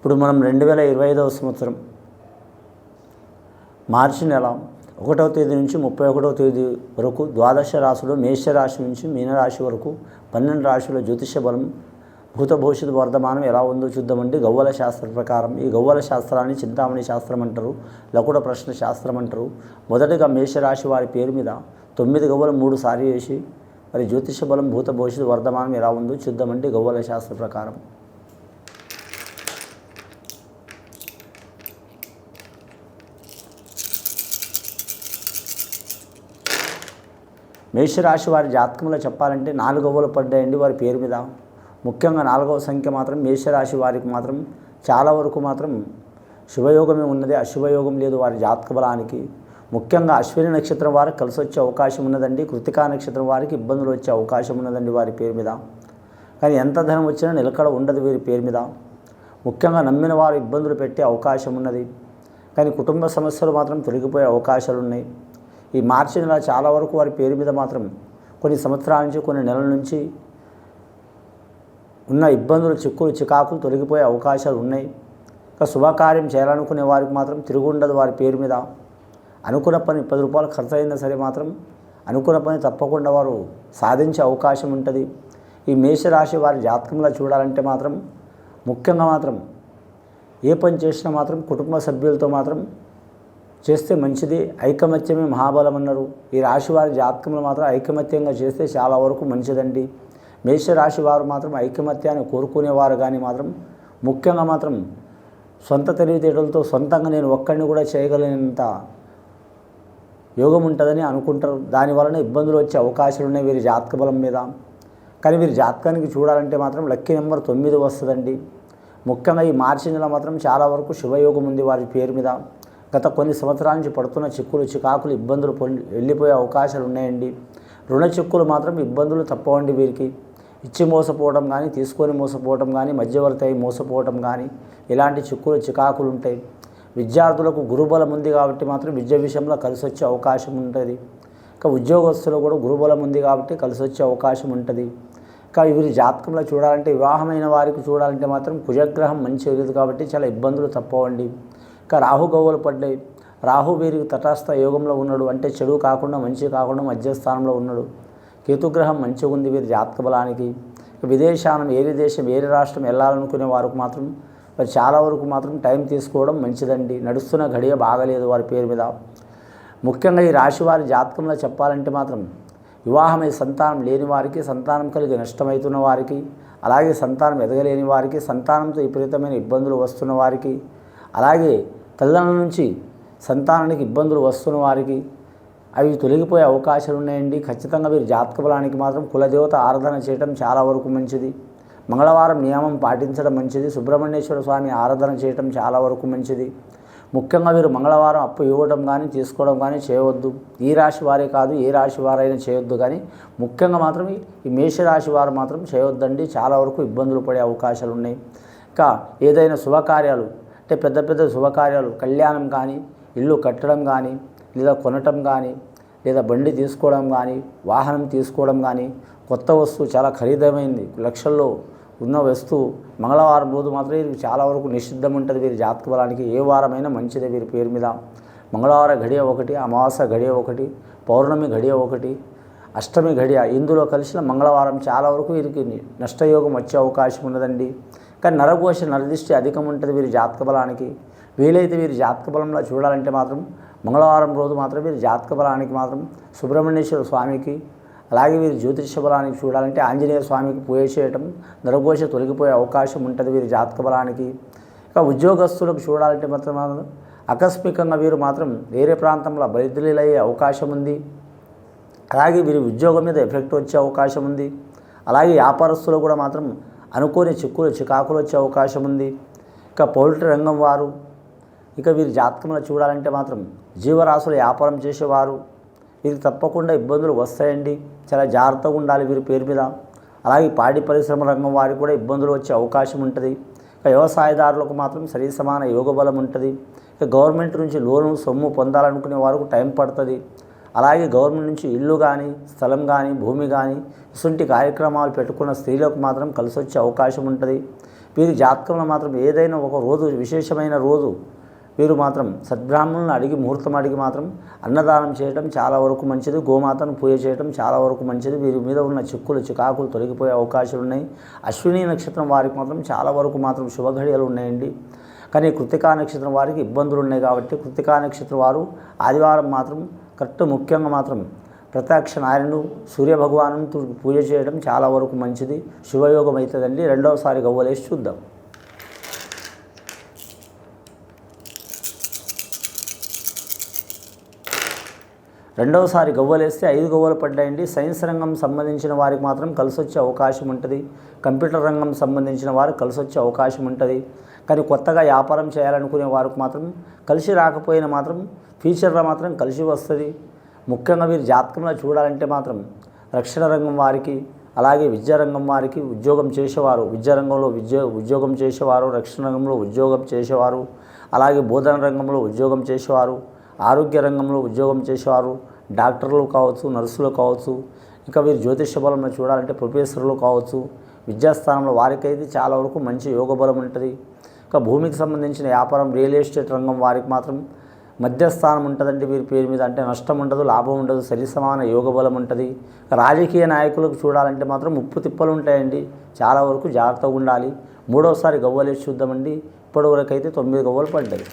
ఇప్పుడు మనం రెండు వేల ఇరవై ఐదవ సంవత్సరం. మార్చి నెల ఒకటవ తేదీ నుంచి ముప్పై ఒకటవ తేదీ వరకు ద్వాదశ రాశులు మేషరాశి నుంచి మీనరాశి వరకు పన్నెండు రాశుల జ్యోతిష బలం భూత వర్ధమానం ఎలా ఉందో చూద్దామండి గవ్వల శాస్త్ర ప్రకారం ఈ గవ్వల శాస్త్రాన్ని చింతామణి శాస్త్రం అంటారు లకుడ ప్రశ్న శాస్త్రం అంటారు. మొదటగా మేషరాశి వారి పేరు మీద తొమ్మిది గవ్వలు మూడు సారి వేసి మరి జ్యోతిష బలం భూత భవిష్యత్ వర్ధమానం ఎలా ఉందో చూద్దామండి గవ్వల శాస్త్ర ప్రకారం. మేషరాశి వారి జాతకంలో చెప్పాలంటే నాలుగవలు పడ్డాయండి వారి పేరు మీద. ముఖ్యంగా నాలుగవ సంఖ్య మాత్రం మేషరాశి వారికి మాత్రం చాలా వరకు మాత్రం శుభయోగమే ఉన్నది. అశుభయోగం లేదు వారి జాతక బలానికి. ముఖ్యంగా అశ్విని నక్షత్రం వారికి కలిసి వచ్చే అవకాశం ఉన్నదండి. కృతికా నక్షత్రం వారికి ఇబ్బందులు వచ్చే అవకాశం ఉన్నదండి వారి పేరు మీద. కానీ ఎంత ధనం వచ్చినా నిలకడ ఉండదు వీరి పేరు మీద. ముఖ్యంగా నమ్మిన వారు ఇబ్బందులు పెట్టే అవకాశం ఉన్నది. కానీ కుటుంబ సమస్యలు మాత్రం తొలగిపోయే అవకాశాలు ఉన్నాయి. ఈ మార్చి నెల చాలా వరకు వారి పేరు మీద మాత్రం కొన్ని సంవత్సరాల నుంచి కొన్ని నెలల నుంచి ఉన్న ఇబ్బందులు చిక్కులు చికాకులు తొలగిపోయే అవకాశాలు ఉన్నాయి. ఇంకా శుభకార్యం చేయాలనుకునే వారికి మాత్రం తిరుగుండదు వారి పేరు మీద. అనుకున్న పని పది రూపాయలు ఖర్చు అయినా సరే మాత్రం అనుకున్న పని తప్పకుండా వారు సాధించే అవకాశం ఉంటుంది. ఈ మేషరాశి వారి జాతకంలో చూడాలంటే మాత్రం ముఖ్యంగా మాత్రం ఏ పని చేసినా మాత్రం కుటుంబ సభ్యులతో మాత్రం చేస్తే మంచిది. ఐకమత్యమే మహాబలం అన్నారు ఈ రాశి వారి జాతకంలో మాత్రం ఐకమత్యంగా చేస్తే చాలా వరకు మంచిదండి. మేషరాశి వారు మాత్రం ఐకమత్యాన్ని కోరుకునేవారు కానీ మాత్రం ముఖ్యంగా మాత్రం సొంత తెలివితేటలతో సొంతంగా నేను ఒక్కడిని కూడా చేయగలిగినంత యోగం ఉంటుందని అనుకుంటారు దానివలన ఇబ్బందులు వచ్చే అవకాశాలు ఉన్నాయి వీరి జాతక బలం మీద. కానీ వీరి జాతకానికి చూడాలంటే మాత్రం లక్కీ నెంబర్ తొమ్మిది వస్తుందండి. ముఖ్యంగా ఈ మార్చి నెల మాత్రం చాలా వరకు శుభయోగం ఉంది వారి పేరు మీద. గత కొన్ని సంవత్సరాల నుంచి పడుతున్న చిక్కులు చికాకులు ఇబ్బందులు పొంది వెళ్ళిపోయే అవకాశాలు ఉన్నాయండి. రుణ చిక్కులు మాత్రం ఇబ్బందులు తప్పవండి వీరికి. ఇచ్చి మోసపోవడం కానీ తీసుకొని మోసపోవడం కానీ మధ్యవర్తి అయి మోసపోవడం కానీ ఇలాంటి చిక్కులు చికాకులు ఉంటాయి. విద్యార్థులకు గురుబలం ఉంది కాబట్టి మాత్రం విద్య విషయంలో కలిసి వచ్చే అవకాశం ఉంటుంది. ఇంకా ఉద్యోగస్తులు కూడా గురుబలం ఉంది కాబట్టి కలిసి వచ్చే అవకాశం ఉంటుంది. ఇక వీరి జాతకంలో చూడాలంటే వివాహమైన వారికి చూడాలంటే మాత్రం కుజగ్రహం మంచి లేదు కాబట్టి చాలా ఇబ్బందులు తప్పవండి. ఇంకా రాహు గవ్వలు పడ్డాయి. రాహు వీరికి తటస్థ యోగంలో ఉన్నాడు. అంటే చెడు కాకుండా మంచి కాకుండా మధ్యస్థానంలో ఉన్నాడు. కేతుగ్రహం మంచిగా ఉంది వీరి జాతక బలానికి విదేశానం ఏరి దేశం ఏరి రాష్ట్రం వెళ్ళాలనుకునే వారికి మాత్రం మరి చాలా వరకు మాత్రం టైం తీసుకోవడం మంచిదండి. నడుస్తున్న గడియ బాగలేదు వారి పేరు మీద. ముఖ్యంగా ఈ రాశి వారి జాతకంలో చెప్పాలంటే మాత్రం వివాహమై సంతానం లేని వారికి సంతానం కలిగి నష్టమవుతున్న వారికి అలాగే సంతానం ఎదగలేని వారికి సంతానంతో విపరీతమైన ఇబ్బందులు వస్తున్న వారికి అలాగే తల్లిదండ్రుల నుంచి సంతానానికి ఇబ్బందులు వస్తున్న వారికి అవి తొలగిపోయే అవకాశాలు ఉన్నాయండి. ఖచ్చితంగా మీరు జాతక బలానికి మాత్రం కులదేవత ఆరాధన చేయడం చాలా వరకు మంచిది. మంగళవారం నియమం పాటించడం మంచిది. సుబ్రహ్మణ్యేశ్వర స్వామి ఆరాధన చేయడం చాలా వరకు మంచిది. ముఖ్యంగా మీరు మంగళవారం అప్పు ఇవ్వడం కానీ తీసుకోవడం కానీ చేయవద్దు. ఈ రాశి వారే కాదు ఏ రాశి వారైనా చేయొద్దు కానీ ముఖ్యంగా మాత్రం ఈ మేషరాశి వారు మాత్రం చేయొద్దండి. చాలా వరకు ఇబ్బందులు పడే అవకాశాలు ఉన్నాయి. ఇంకా ఏదైనా శుభకార్యాలు అంటే పెద్ద పెద్ద శుభకార్యాలు కళ్యాణం కానీ ఇల్లు కట్టడం కానీ లేదా కొనటం కానీ లేదా బండి తీసుకోవడం కానీ వాహనం తీసుకోవడం కానీ కొత్త వస్తువు చాలా ఖరీదమైంది లక్షల్లో ఉన్న వస్తువు మంగళవారం రోజు మాత్రం వీరికి చాలా వరకు నిషిద్ధం ఉంటుంది. వీరి జాతక బలానికి ఏ వారమైనా మంచిదే వీరి పేరు మీద. మంగళవారం గడియ ఒకటి అమావాస్య గడియ ఒకటి పౌర్ణమి గడియ ఒకటి అష్టమి గడియ ఇందులో కలిసిన మంగళవారం చాలా వరకు వీరికి నష్టయోగం వచ్చే అవకాశం ఉన్నదండి. కానీ నరకోశ నరదిష్టి అధికం ఉంటుంది వీరి జాతక బలానికి. వీలైతే వీరి జాతక బలంలో చూడాలంటే మాత్రం మంగళవారం రోజు మాత్రం వీరి జాతక బలానికి మాత్రం సుబ్రహ్మణ్యేశ్వర స్వామికి అలాగే వీరి జ్యోతిష బలానికి చూడాలంటే ఆంజనేయ స్వామికి పూజ చేయటం నరఘోష తొలగిపోయే అవకాశం ఉంటుంది వీరి జాతక బలానికి. ఇక ఉద్యోగస్తులకు చూడాలంటే మాత్రం ఆకస్మికంగా వీరు మాత్రం వేరే ప్రాంతంలో బయలుదేరయ్యే అవకాశం ఉంది. అలాగే వీరి ఉద్యోగం మీద ఎఫెక్ట్ వచ్చే అవకాశం ఉంది. అలాగే వ్యాపారస్తులు కూడా మాత్రం అనుకోని చిక్కులు చికాకులు వచ్చే అవకాశం ఉంది. ఇక పౌల్ట్రీ రంగం వారు ఇక వీరి జాతకంలో చూడాలంటే మాత్రం జీవరాశుల వ్యాపారం చేసేవారు. వీరికి తప్పకుండా ఇబ్బందులు వస్తాయండి. చాలా జాగ్రత్తగా ఉండాలి వీరి పేరు మీద. అలాగే పాడి పరిశ్రమ రంగం వారికి కూడా ఇబ్బందులు వచ్చే అవకాశం ఉంటుంది. ఇక వ్యవసాయదారులకు మాత్రం సరి సమాన యోగ బలం ఉంటుంది. ఇక గవర్నమెంట్ నుంచి లోను సొమ్ము పొందాలనుకునే వారికి టైం పడుతుంది. అలాగే గవర్నమెంట్ నుంచి ఇల్లు కానీ స్థలం కానీ భూమి కానీ ఇటువంటి కార్యక్రమాలు పెట్టుకున్న స్త్రీలకు మాత్రం కలిసి వచ్చే అవకాశం ఉంటుంది. వీరి జాతకంలో మాత్రం ఏదైనా ఒక రోజు విశేషమైన రోజు వీరు మాత్రం సద్బ్రాహ్మణులను అడిగి ముహూర్తం అడిగి మాత్రం అన్నదానం చేయడం చాలా వరకు మంచిది. గోమాతను పూజ చేయడం చాలా వరకు మంచిది. వీరి మీద ఉన్న చిక్కులు చికాకులు తొలగిపోయే అవకాశాలు ఉన్నాయి. అశ్విని నక్షత్రం వారికి మాత్రం చాలా వరకు మాత్రం శుభఘడియలు ఉన్నాయండి. కానీ కృతికా నక్షత్రం వారికి ఇబ్బందులు ఉన్నాయి కాబట్టి కృతికా నక్షత్రం వారు ఆదివారం మాత్రం కరెక్ట్ ముఖ్యంగా మాత్రం ప్రత్యక్ష నారాయణుడు సూర్యభగవాను పూజ చేయడం చాలా వరకు మంచిది. శుభయోగం అవుతుందండి రెండవసారి గవ్వలేసి చూద్దాం. రెండవసారి గవ్వలేస్తే ఐదు గవ్వలు పడ్డాయండి. సైన్స్ రంగం సంబంధించిన వారికి మాత్రం కలిసొచ్చే అవకాశం ఉంటుంది. కంప్యూటర్ రంగం సంబంధించిన వారు కలిసొచ్చే అవకాశం ఉంటుంది. కానీ కొత్తగా వ్యాపారం చేయాలనుకునే వారికి మాత్రం కలిసి రాకపోయినా మాత్రం ఫ్యూచర్లో మాత్రం కలిసి వస్తుంది. ముఖ్యంగా మీరు జాతకంలో చూడాలంటే మాత్రం రక్షణ రంగం వారికి అలాగే విద్యారంగం వారికి ఉద్యోగం చేసేవారు విద్యారంగంలో విద్యో ఉద్యోగం చేసేవారు రక్షణ రంగంలో ఉద్యోగం చేసేవారు అలాగే బోధన రంగంలో ఉద్యోగం చేసేవారు ఆరోగ్య రంగంలో ఉద్యోగం చేసేవారు డాక్టర్లు కావచ్చు నర్సులు కావచ్చు ఇంకా వీరు జ్యోతిష బలంలో చూడాలంటే ప్రొఫెసర్లు కావచ్చు విద్యాస్థానంలో వారికైతే చాలా వరకు మంచి యోగ బలం ఉంటుంది. ఇంకా భూమికి సంబంధించిన వ్యాపారం రియల్ ఎస్టేట్ రంగం వారికి మాత్రం మధ్యస్థానం ఉంటుందండి వీరి పేరు మీద అంటే నష్టం ఉండదు లాభం ఉండదు సరి సమాన యోగ బలం ఉంటుంది. రాజకీయ నాయకులకు చూడాలంటే మాత్రం ముప్పు తిప్పలు ఉంటాయండి. చాలా వరకు జాగ్రత్తగా ఉండాలి. మూడోసారి గవ్వలేసి చూద్దామండి. ఇప్పటివరకు అయితే తొమ్మిది గవ్వలు పడ్డాయి.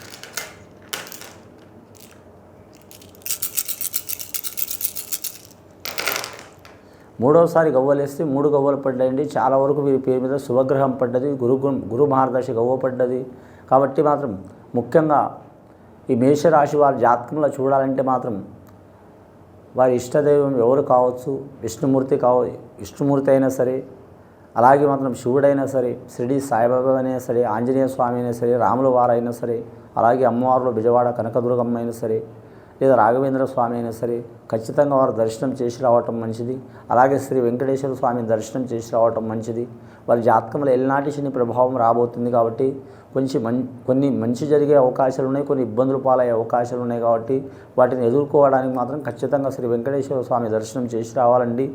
మూడవసారి గవ్వలేస్తే మూడు గవ్వలు పడ్డాయండి. చాలా వరకు వీరి పేరు మీద శుభగ్రహం పడ్డది గురు గురు మహారదర్శి గవ్వ పడ్డది. కాబట్టి మాత్రం ముఖ్యంగా ఈ మేషరాశి వారి జాతకంలో చూడాలంటే మాత్రం వారి ఇష్టదైవం ఎవరు కావచ్చు విష్ణుమూర్తి కావ విష్ణుమూర్తి అయినా సరే అలాగే మాత్రం శివుడైనా సరే షిరిడి సాయిబాబా అయినా సరే ఆంజనేయ స్వామి అయినా సరే రాముల వారైనా సరే అలాగే అమ్మవారులు బిజవాడ కనకదుర్గమ్మ అయినా సరే లేదా రాఘవేంద్ర స్వామి అయినా సరే ఖచ్చితంగా వారు దర్శనం చేసి రావటం మంచిది. అలాగే శ్రీ వెంకటేశ్వర స్వామిని దర్శనం చేసి రావటం మంచిది. వారి జాతకంలో ఎల్నాటి శని ప్రభావం రాబోతుంది కాబట్టి కొంచెం మం కొన్ని మంచి జరిగే అవకాశాలు ఉన్నాయి కొన్ని ఇబ్బందులు పాలయ్యే అవకాశాలు ఉన్నాయి కాబట్టి వాటిని ఎదుర్కోవడానికి మాత్రం ఖచ్చితంగా శ్రీ వెంకటేశ్వర స్వామి దర్శనం చేసి రావాలండి.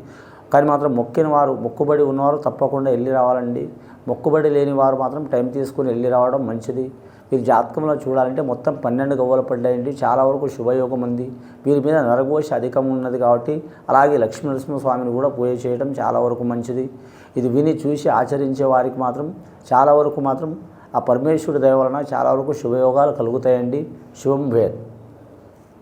కానీ మాత్రం మొక్కిన వారు మొక్కుబడి ఉన్నవారు తప్పకుండా వెళ్ళి రావాలండి. మొక్కుబడి లేని వారు మాత్రం టైం తీసుకుని వెళ్ళి రావడం మంచిది. వీరి జాతకంలో చూడాలంటే మొత్తం పన్నెండు గవ్వలు పడ్డాయండి. చాలా వరకు శుభయోగం ఉంది. వీరి మీద నరఘోష అధికం ఉన్నది కాబట్టి అలాగే లక్ష్మీ నరసింహస్వామిని కూడా పూజ చేయడం చాలా వరకు మంచిది. ఇది విని చూసి ఆచరించే వారికి మాత్రం చాలా వరకు మాత్రం ఆ పరమేశ్వరుడి దయ వలన చాలా వరకు శుభయోగాలు కలుగుతాయండి. శుభం భేద్.